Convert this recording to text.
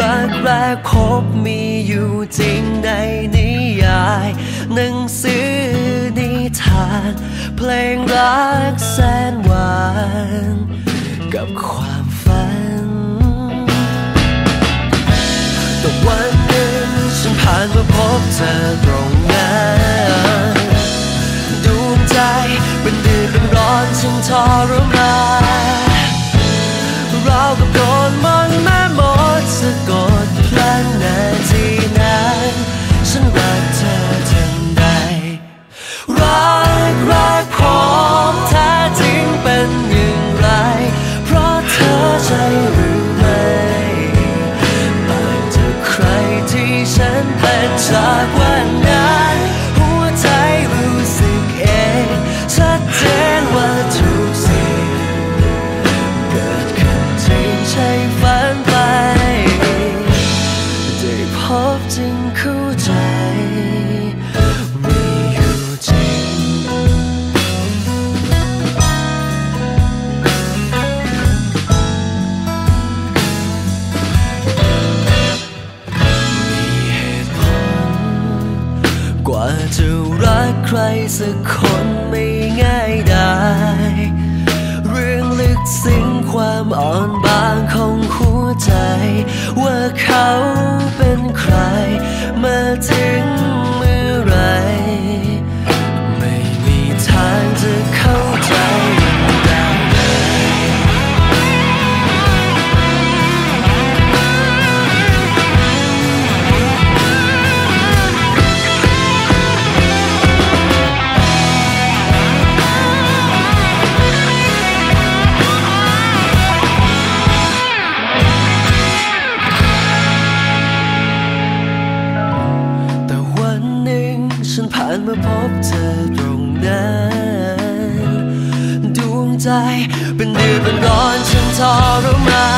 รักแรกพบมีอยู่จริงในนิยาย หนังสือนิทาน เพลงรักแสนหวาน กับความฝัน แต่วันหนึ่งฉันผ่านมาพบเธอตรงนั้นดวงใจเป็นเดือดเป็นร้อนฉันทรมาน จะรักใครสักคนไม่ง่ายได้ เรื่องลึกซึ้งความอ่อนบางของหัวใจ ว่าเขา ฉันเมื่อพบเธอตรงนั้นดวงใจเป็นเดือดเป็นร้อนฉันทรมาน